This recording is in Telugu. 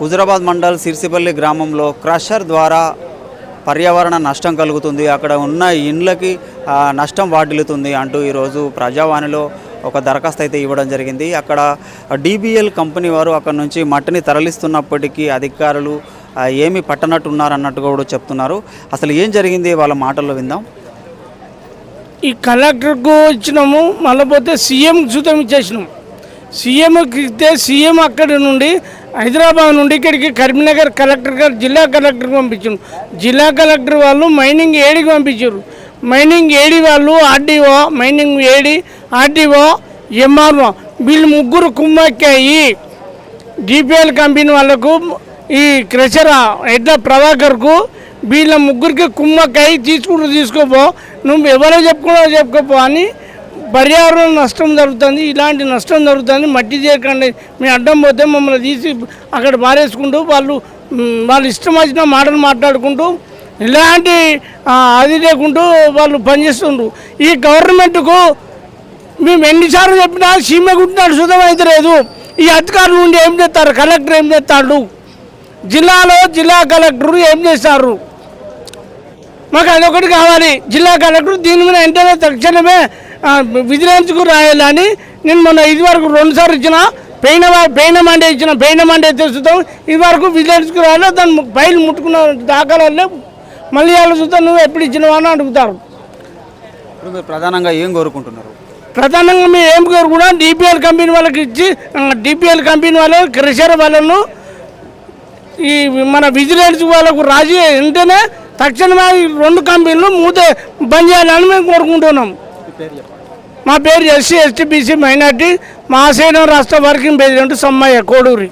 హుజరాబాద్ మండల్ సిరిసిపల్లి గ్రామంలో క్రషర్ ద్వారా పర్యావరణ నష్టం కలుగుతుంది. అక్కడ ఉన్న ఇండ్లకి నష్టం వాటిల్లుతుంది అంటూ ఈరోజు ప్రజావాణిలో ఒక దరఖాస్తు అయితే ఇవ్వడం జరిగింది. అక్కడ డిబిఎల్ కంపెనీ వారు అక్కడ నుంచి మట్టిని తరలిస్తున్నప్పటికీ అధికారులు ఏమి ఏమీ పట్టనట్టున్నారు అన్నట్టు కూడా చెప్తున్నారు. అసలు ఏం జరిగింది? వాళ్ళ మాటల్లో విందాం. ఈ కలెక్టర్కు ఇచ్చినాము మళ్ళీ పోతే సీఎం సూతం ఇచ్చేసినాం సీఎంకి ఇస్తే సీఎం అక్కడి నుండి హైదరాబాద్ నుండి ఇక్కడికి కరీంనగర్ కలెక్టర్ గారు జిల్లా కలెక్టర్కి పంపించారు. జిల్లా కలెక్టర్ వాళ్ళు మైనింగ్ ఏడికి పంపించారు. మైనింగ్ ఏడి వాళ్ళు RDO mining AD RDO MRO వీళ్ళు ముగ్గురు కుమ్మక్కాయి. డిపిఎల్ కంపెనీ వాళ్ళకు ఈ క్రెషర్ ఎడ్ల ప్రభాకర్కు వీళ్ళ ముగ్గురికి కుమ్మక్కాయి తీసుకుంటూ తీసుకోపో నువ్వు ఎవరో చెప్పుకున్నావు చెప్పుకోపో అని పర్యావరణ నష్టం జరుగుతుంది ఇలాంటి నష్టం జరుగుతుంది మట్టి చేరకండి మేము అడ్డం పోతే మమ్మల్ని తీసి అక్కడ పారేసుకుంటూ వాళ్ళు వాళ్ళు ఇష్టం వచ్చిన మాటలు మాట్లాడుకుంటూ ఇలాంటి అది లేకుంటూ వాళ్ళు పనిచేస్తుండ్రు. ఈ గవర్నమెంట్కు మేము ఎన్నిసార్లు చెప్పినా సీమ గుట్టినాడు సుధం లేదు. ఈ అధికారులు నుండి ఏం చేస్తారు? కలెక్టర్ ఏం చేస్తాడు? జిల్లాలో జిల్లా కలెక్టర్ ఏం చేస్తారు? మాకు అదొకటి కావాలి. జిల్లా కలెక్టర్ దీని మీద వెంటనే తక్షణమే విజిలెన్స్కు రాయాలని నేను మొన్న ఇది వరకు రెండుసార్లు ఇచ్చిన పెయిన పెయిన మండే ఇచ్చిన పెయిన మండే తెస్తాం ఇది వరకు విజిలెన్స్కు రాయాలి దాన్ని ఫైల్ ముట్టుకున్న దాఖలాలు మళ్ళీ వాళ్ళు చూద్దాం నువ్వు ఎప్పుడు ఇచ్చినవా అని అడుగుతారు. ప్రధానంగా ఏం కోరుకుంటున్నారు? ప్రధానంగా మేము ఏం కోరు కూడా డిపిఎల్ కంపెనీ వాళ్ళకి ఇచ్చి డిపిఎల్ కంపెనీ వాళ్ళు క్రెషర్ వాళ్ళను ఈ మన విజిలెన్స్ వాళ్ళకు రాజీ వెంటనే తక్షణమే ఈ రెండు కంపెనీలు మూత బంద్ చేయాలని మేము కోరుకుంటున్నాం. మా పేరు SC ST BC minority Mahasena రాష్ట్ర వర్కింగ్ ప్రెసిడెంట్ సమ్మయ్య కోడూరి.